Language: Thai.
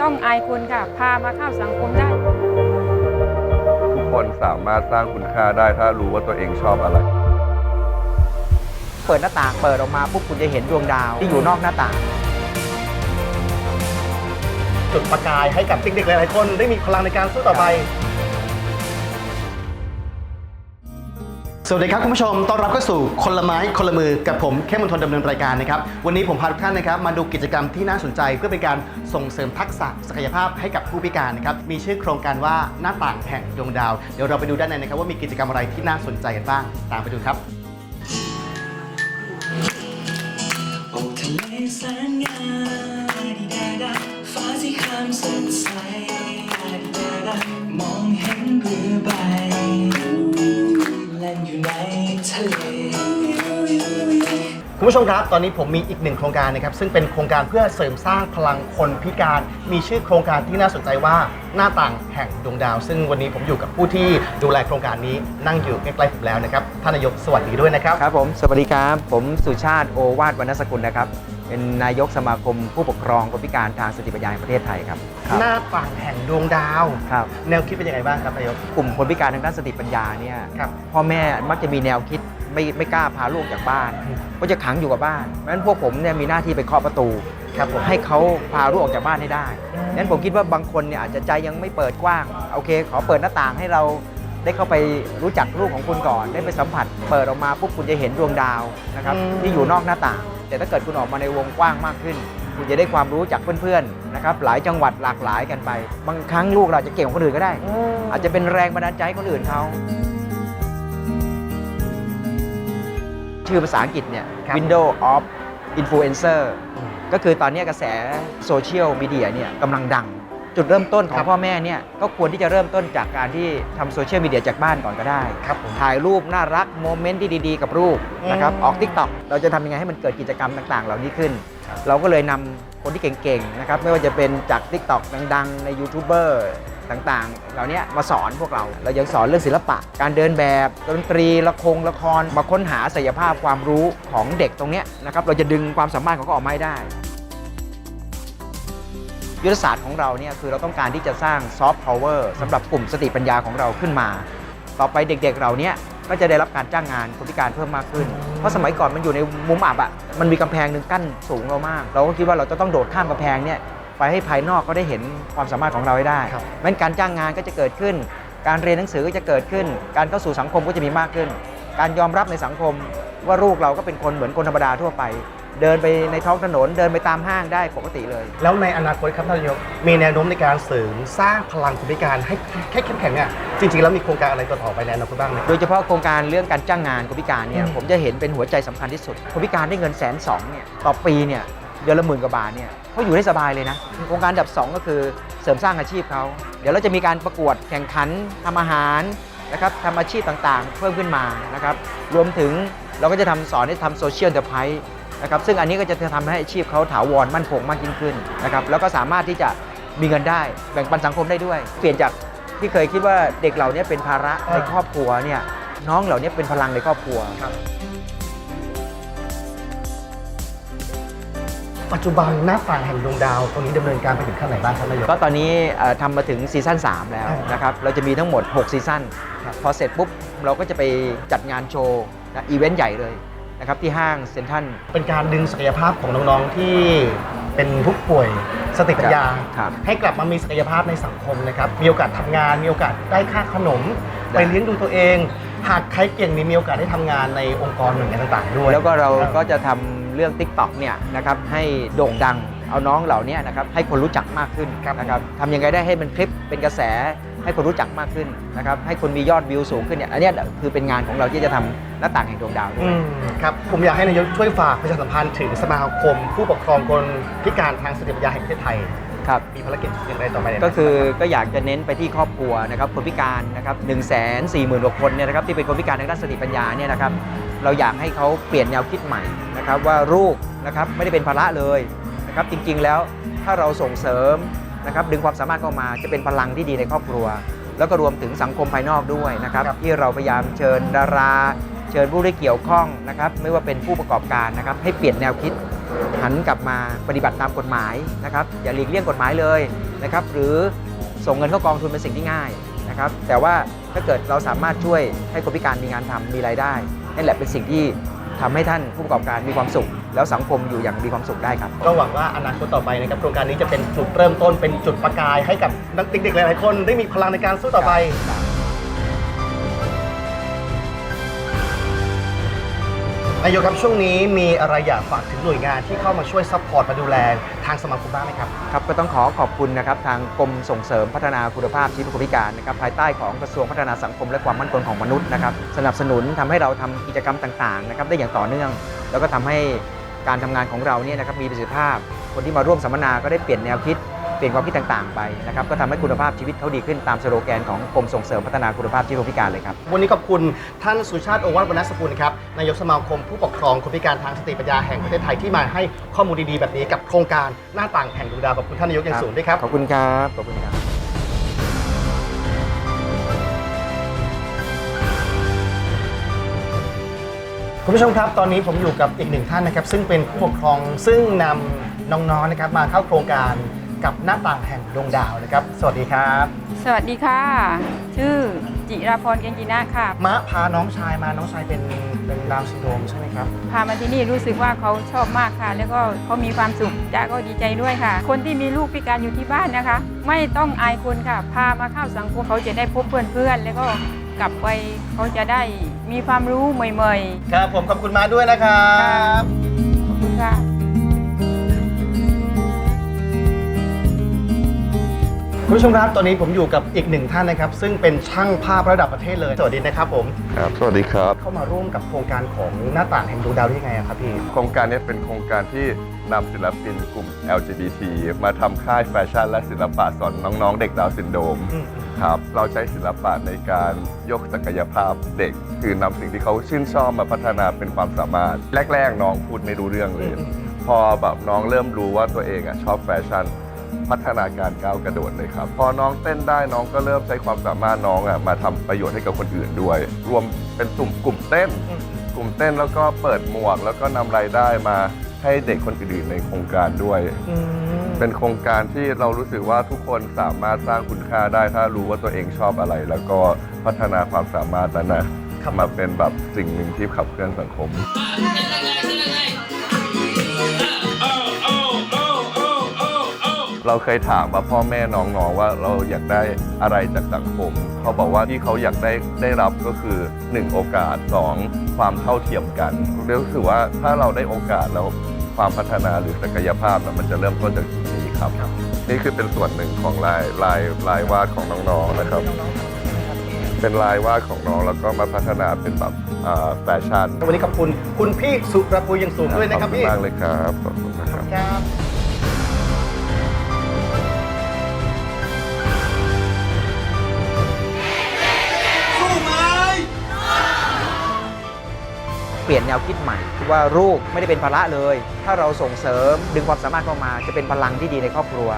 ต้องอายคนค่ะ พามาเข้าสังคมได้ ทุกคนสามารถสร้างคุณค่าได้ถ้ารู้ว่าตัวเองชอบอะไร เปิดหน้าต่างเปิดออกมาปุ๊บคุณจะเห็นดวงดาวที่อยู่นอกหน้าต่าง จุดประกายให้กับเด็กๆหลายๆคนได้มีพลังในการสู้ต่อไป สวัสดีครับคุณผู้ชม ต้อนรับเข้าสู่คนละไม้คนละมือกับผมเข้มมนทนดำเนินรายการนะครับ วันนี้ผมพาทุกท่านนะครับมาดูกิจกรรมที่น่าสนใจเพื่อเป็นการส่งเสริมทักษะศักยภาพให้กับผู้พิการนะครับ มีชื่อโครงการว่าหน้าต่างแห่งดวงดาว เดี๋ยวเราไปดูด้านในนะครับว่ามีกิจกรรมอะไรที่น่าสนใจกันบ้าง ตามไปดูครับ โอ้ทะเลแสนงามดีดาดาฟ้าสีคามสดใสดีดาดามองเห็นเรือใบ อยู่ในทะเล คุณผู้ชมครับ ตอนนี้ผมมีอีกหนึ่งโครงการนะครับ ซึ่งเป็นโครงการเพื่อเสริมสร้างพลังคนพิการ มีชื่อโครงการที่น่าสนใจว่าหน้าต่างแห่งดวงดาว ซึ่งวันนี้ผมอยู่กับผู้ที่ดูแลโครงการนี้นั่งอยู่ใกล้ๆผมแล้วนะครับ ท่านนายกสวัสดีด้วยนะครับ ครับผม สวัสดีครับ ผมสุชาติโอวาทวรรณสกุลนะครับ เป็นนายกสมาคมผู้ปกครองคนพิการทางสติปัญญาแห่งประเทศไทยครับหน้าต่างแห่งดวงดาว ครับ แนวคิดเป็นยังไงบ้างครับนายก กลุ่มคนพิการทางด้านสติปัญญาเนี่ย ครับ พ่อแม่มักจะมีแนวคิด ไม่ไม่กล้าพาลูกจากบ้านอืมก็จะขังอยู่กับบ้านเพราะฉะนั้นพวกผมเนี่ยมีหน้าที่ไปเคาะประตูครับผมให้เขาพาลูกออกจากบ้านให้ได้งั้นผมคิดว่าบางคนเนี่ยอาจจะใจยังไม่เปิดกว้างโอเค ขอเปิดหน้าต่างให้เราได้เข้าไปรู้จักลูกของคุณก่อน ได้ไปสัมผัส เปิดออกมาปุ๊บคุณจะเห็นดวงดาวนะครับอืมที่อยู่นอกหน้าต่าง แต่ถ้าเกิดคุณออกมาในวงกว้างมากขึ้น คุณจะได้ความรู้จากเพื่อนๆนะครับหลายจังหวัดหลากหลายกันไป บางครั้งลูกเราอาจจะเก่งกว่าคนอื่นก็ได้ อาจจะเป็นแรงบันดาลใจให้คนอื่นเขา ชื่อภาษาอังกฤษเนี่ยครับ Window of Influencer ก็คือตอนนี้กระแสโซเชียลมีเดียเนี่ยกำลังดัง จุดเริ่มต้นขอครังบพ่อแม่เนี่ยก็ควรที่จะเริ่มต้นจากการที่ทำโซเชียลมีเดียจากบ้านก่อนก็ได้ครับผมถ่ายรูปน่ารักโมเมนต์ที่ดีๆ กับรูปนะครับอืมออก TikTok เราจะทำยังไงให้มันเกิดกิจกรรมต่างๆ เหล่านี้ขึ้นครับเราก็เลยนำคนที่เก่งๆนะครับไม่ว่าจะเป็นจาก TikTok ดังๆ ในยูทูบเบอร์ ต่างๆ เหล่านี้มาสอนพวกเรา เรายังสอนเรื่องศิลปะ การเดินแบบดนตรีละครละคร มาค้นหาศักยภาพความรู้ของเด็กตรงนี้นะครับ เราจะดึงความสามารถของเขาออกมาให้ได้ ยุทธศาสตร์ของเราเนี่ยคือเราต้องการที่จะสร้างซอฟต์พาวเวอร์สำหรับกลุ่มสติปัญญาของเราขึ้นมา ต่อไปเด็กๆเราเนี่ยก็จะได้รับการจ้างงานคนพิการเพิ่มมากขึ้น เพราะสมัยก่อนมันอยู่ในมุมอับอะมันมีกำแพงหนึ่งกั้นสูงเรามาก เราก็คิดว่าเราจะต้องโดดข้ามกำแพงเนี่ย ไปให้ภายนอกเขาได้เห็นความสามารถของเราให้ได้ครับงั้นการจ้างงานก็จะเกิดขึ้น การเรียนหนังสือก็จะเกิดขึ้น การเข้าสู่สังคมก็จะมีมากขึ้น การยอมรับในสังคมว่าลูกเราก็เป็นคนเหมือนคนธรรมดาทั่วไป เดินไปในท้องถนนเดินไปตามห้างได้ปกติเลย แล้วในอนาคตครับท่านนายกมีแนวโน้มในการเสริมสร้างพลังคนพิการให้ให้เข้มแข็งเนี่ยจริงๆแล้วมีโครงการอะไรต่อๆไปในอนาคตบ้างไหม โดยเฉพาะโครงการเรื่องการจ้างงานคนพิการเนี่ยอืม ผมจะเห็นเป็นหัวใจสำคัญที่สุดคนพิการได้เงินแสนสองเนี่ยต่อปีเนี่ย เดือนละหมื่นกว่าบาทเนี่ยเขาอยู่ได้สบายเลยนะโครงการอันดับ 2 ก็คือเสริมสร้างอาชีพเขา เดี๋ยวเราจะมีการประกวดแข่งขันทำอาหารนะครับทำอาชีพต่างๆ เพิ่มขึ้นมานะครับรวมถึงเราก็จะทำสอนให้ทำโซเชียลเดอร์ไพร์นะครับซึ่งอันนี้ก็จะทำให้อาชีพเขาถาวรมั่นคงมากยิ่งขึ้นนะครับแล้วก็สามารถที่จะมีเงินได้แบ่งปันสังคมได้ด้วย เปลี่ยนจากที่เคยคิดว่าเด็กเหล่านี้เป็นภาระในครอบครัวเนี่ยน้องเหล่านี้เป็นพลังในครอบครัว ปัจจุบันหน้าต่างแห่งดวงดาวตรงนี้ดำเนินการไปถึงขั้นไหนบ้างครับนายก ก็ตอนนี้เอ่อทำมาถึงซีซั่น3 แล้วอ่านนะครับ เราจะมีทั้งหมด 6 ซีซั่น ครับ พอเสร็จปุ๊บ เราก็จะไปจัดงานโชว์นะอีเวนต์ใหญ่เลยนะครับ ที่ห้างเซ็นทรัล เป็นการดึงศักยภาพของน้องๆที่เป็นผู้ป่วยสติปัญญา ครับ ให้กลับมามีศักยภาพในสังคมนะครับ มีโอกาสทำงาน มีโอกาสได้ค่าขนมได้ไปเลี้ยงดูตัวเอง หากใครเก่งนี่มีโอกาสได้ทำงานในองค์กรหน่วยงานต่างๆด้วยแล้วก็เราก็จะทำเรื่อง Tik t o อกเนี่ยนะครับให้โด่งดังเอาน้องเหล่านี้นะครับให้คนรู้จักมากขึ้นครับนะครับทำยังไงได้ให้มันคลิปเป็นกระแส ให้คนรู้จักมากขึ้นนะครับให้คนมียอดวิวสูงขึ้นเนี่ยอันเนี้ยคือเป็นงานของเราที่จะทำหน้าต่างแห่งดวงดาวด้วอืยมครับผมอยากให้นายกช่วยฝากประชาสัมพันธ์ถึงสมาคม ผู้ปกครองคนพิการทางสติปัญญาแห่งประเทศไทย ครับ มีภารกิจอย่างไรต่อไปในก็คือก็อยากจะเน้นไปที่ครอบครัวนะครับคนพิการนะครับหนึ่งแสนสี่หมื่นกว่าคนเนี่ยนะครับที่เป็นคนพิการทางด้านสติปัญญาเนี่ยนะครับเราอยากให้เขาเปลี่ยนแนวคิดใหม่นะครับว่าลูกนะครับไม่ได้เป็นภาระเลยนะครับจริงๆแล้วถ้าเราส่งเสริมนะครับดึงความสามารถเข้ามาจะเป็นพลังที่ดีในครอบครัว แล้วก็รวมถึงสังคมภายนอกด้วยนะครับที่เราพยายามเชิญดารา เชิญผู้ที่เกี่ยวข้องนะครับไม่ว่าเป็นผู้ประกอบการนะครับให้เปลี่ยนแนวคิด หันกลับมาปฏิบัติตามกฎหมายนะครับอย่าหลีกเลี่ยงกฎหมายเลยนะครับหรือส่งเงินเข้ากองทุนเป็นสิ่งที่ง่ายนะครับแต่ว่าถ้าเกิดเราสามารถช่วยให้คนพิการมีงานทำมีรายได้นั่นแหละเป็นสิ่งที่ทำให้ท่านผู้ประกอบการมีความสุข แล้วสังคมอยู่อย่างมีความสุขได้ครับก็หวังว่าอนาคตต่อไปนะครับโครงการนี้จะเป็นจุดเริ่มต้นเป็นจุดประกายให้กับนักเด็กๆหลายๆคนได้มีพลังในการสู้ต่อไป นายกครับช่วงนี้มีอะไรอยากฝากถึงหน่วยงานที่เข้ามาช่วยซัพพอร์ตมาดูแลทางสมาคมบ้างไหมครับ ครับก็ต้องขอขอบคุณนะครับทางกรมส่งเสริมพัฒนาคุณภาพชีวิตผู้พิการนะครับภายใต้ของกระทรวงพัฒนาสังคมและความมั่นคงของมนุษย์นะครับสนับสนุนทำให้เราทำกิจกรรมต่างๆนะครับได้อย่างต่อเนื่อง แล้วก็ทำให้การทำงานของเราเนี่ยนะครับมีประสิทธิภาพ คนที่มาร่วมสัมมนาก็ได้เปลี่ยนแนวคิด เปลี่ยนความคิดต่างๆไปนะครับก็ทำให้คุณภาพชีวิตเขาดีขึ้นตามสโลแกนของกรมส่งเสริมพัฒนาคุณภาพชีวิตผู้พิการเลยครับวันนี้ขอบคุณท่านสุชาติโอวัฒน์วรรณสกุลครับนายกสมาคมผู้ปกครองคนพิการทางสติปัญญาแห่งประเทศไทยที่มาให้ข้อมูลดีๆแบบนี้กับโครงการหน้าต่างแห่งดวงดาวขอบคุณท่านนายกอย่างสูงด้วยครับขอบคุณครับขอบคุณครับคุณผู้ชมครับ ตอนนี้ผมอยู่กับอีกหนึ่งท่านนะครับ ซึ่งเป็นผู้ปกครองซึ่งนำน้องๆนะครับมาเข้าโครงการ กับหน้าต่างแห่งดวงดาวนะครับ สวัสดีครับ สวัสดีค่ะ ชื่อจิราพรเกงจีนาค่ะ มะพาน้องชายมาน้องชายเป็นเป็นดาวน์ซินโดรมใช่ไหมครับ พามาที่นี่รู้สึกว่าเขาชอบมากค่ะ แล้วก็เขามีความสุขจ้าก็ดีใจด้วยค่ะ คนที่มีลูกพิการอยู่ที่บ้านนะคะ ไม่ต้องอายคนค่ะ พามาเข้าสังคมเขาจะได้พบเพื่อนๆแล้วก็กลับไปเขาจะได้มีความรู้ใหม่ ๆ ครับผมขอบคุณมาด้วยนะครับ ขอบคุณค่ะ คุณผู้ชมครับตอนนี้ผมอยู่กับอีกหนึ่งท่านนะครับ ซึ่งเป็นช่างภาพระดับประเทศเลย สวัสดีนะครับผม ครับ สวัสดีครับ เข้ามาร่วมกับโครงการของหน้าต่างแห่งดวงดาวได้ยังไงอะครับพี่ โครงการนี้เป็นโครงการที่นำศิลปินกลุ่ม LGBT มาทำค่ายแฟชั่นและศิลปะสอนน้องๆ เด็กดาวน์ซินโดรมอืม ครับ เราใช้ศิลปะในการยกศักยภาพเด็ก คือนำสิ่งที่เขาชื่นชอบมาพัฒนาเป็นความสามารถ แรก ๆ น้องพูดไม่รู้เรื่องเลย พอแบบน้องเริ่มรู้ว่าตัวเองอะชอบแฟชั่น พัฒนาการก้าวกระโดดเลยครับ พอน้องเต้นได้น้องก็เริ่มใช้ความสามารถน้องอะมาทำประโยชน์ให้กับคนอื่นด้วย รวมเป็นกลุ่มกลุ่มเต้นอืมกลุ่มเต้นแล้วก็เปิดหมวก แล้วก็นำรายได้มาให้เด็กคนอื่นๆในโครงการด้วยอืมเป็นโครงการที่เรารู้สึกว่าทุกคนสามารถสร้างคุณค่าได้ถ้ารู้ว่าตัวเองชอบอะไร แล้วก็พัฒนาความสามารถนั้นนะมาเป็นแบบสิ่งหนึ่งที่ขับเคลื่อนสังคม เราเคยถามว่าพ่อแม่น้องๆว่าเราอยากได้อะไรจากสังคม เขาบอกว่าที่เขาอยากได้ได้รับก็คือ 1 โอกาส 2 ความเท่าเทียมกันรู้สึกว่าถ้าเราได้โอกาสแล้วความพัฒนาหรือศักยภาพน่ะมันจะเริ่มต้นจากจุดนี้ครับ นี่คือเป็นส่วนหนึ่งของลายลายลายวาดของน้องๆนะครับ เป็นลายวาดของน้องแล้วก็มาพัฒนาเป็นแบบอ่าแฟชั่นวันนี้ขอบคุณคุณพี่สุรภูยังสูงด้วยนะครับขอพี่ณมากเลยครับขอบคุณนะครับ ปลี่ยนแนวคิดใหม่ว่าลูกไม่ได้เป็นภาระเลย ถ้าเราส่งเสริมดึงความสามารถเข้ามาจะเป็นพลังที่ดีในครอบครัว